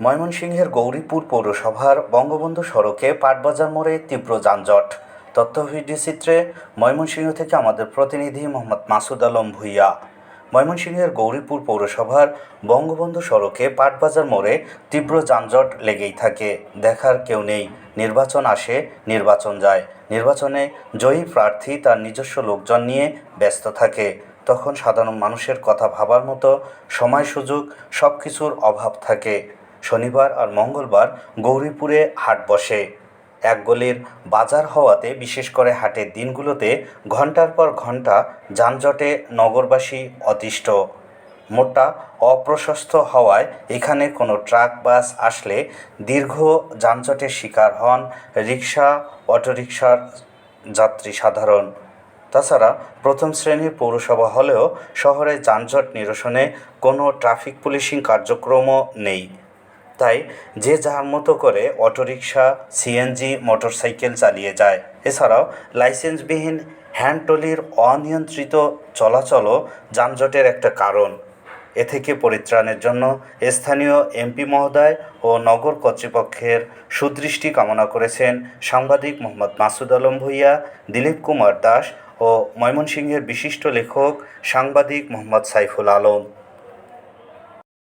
ময়মনসিংহের গৌরীপুর পৌরসভার বঙ্গবন্ধু সড়কে পাটবাজার মোড়ে তীব্র যানজট। তথ্য ভিডিওচিত্রে ময়মনসিংহ থেকে আমাদের প্রতিনিধি মোহাম্মদ মাসুদ আলম ভুইয়া। ময়মনসিংহের গৌরীপুর পৌরসভার বঙ্গবন্ধু সড়কে পাটবাজার মোড়ে তীব্র যানজট লেগেই থাকে। দেখার কেউ নেই। নির্বাচন আসে, নির্বাচন যায়। নির্বাচনে জয়ী প্রার্থী তার নিজস্ব লোকজন নিয়ে ব্যস্ত থাকে। তখন সাধারণ মানুষের কথা ভাবার মতো সময় সুযোগ সব কিছুর অভাব থাকে। শনিবার আর মঙ্গলবার গৌরীপুরে হাট বসে। এক গলির বাজার হওয়াতে, বিশেষ করে হাটের দিনগুলোতে, ঘণ্টার পর ঘণ্টা যানজটে নগরবাসী অতিষ্ঠ। মোটটা অপ্রশস্ত হওয়ায় এখানে কোনো ট্রাক, বাস আসলে দীর্ঘ যানজটের শিকার হন রিক্সা অটোরিকশার যাত্রী সাধারণ। তাছাড়া প্রথম শ্রেণির পৌরসভা হলেও শহরে যানজট নিরসনে কোনো ট্রাফিক পুলিশিং কার্যক্রমও নেই। তাই যে যার মতো করে অটোরিকশা, সিএনজি, মোটরসাইকেল চালিয়ে যায়। এছাড়াও লাইসেন্সবিহীন হ্যান্ড ট্রলির অনিয়ন্ত্রিত চলাচলও যানজটের একটা কারণ। এ থেকে পরিত্রাণের জন্য স্থানীয় এমপি মহোদয় ও নগর কর্তৃপক্ষের সুদৃষ্টি কামনা করেছেন সাংবাদিক মোহাম্মদ মাসুদ আলম ভূঁইয়া, দিলীপ কুমার দাস ও ময়মনসিংহের বিশিষ্ট লেখক সাংবাদিক মোহাম্মদ সাইফুল আলম।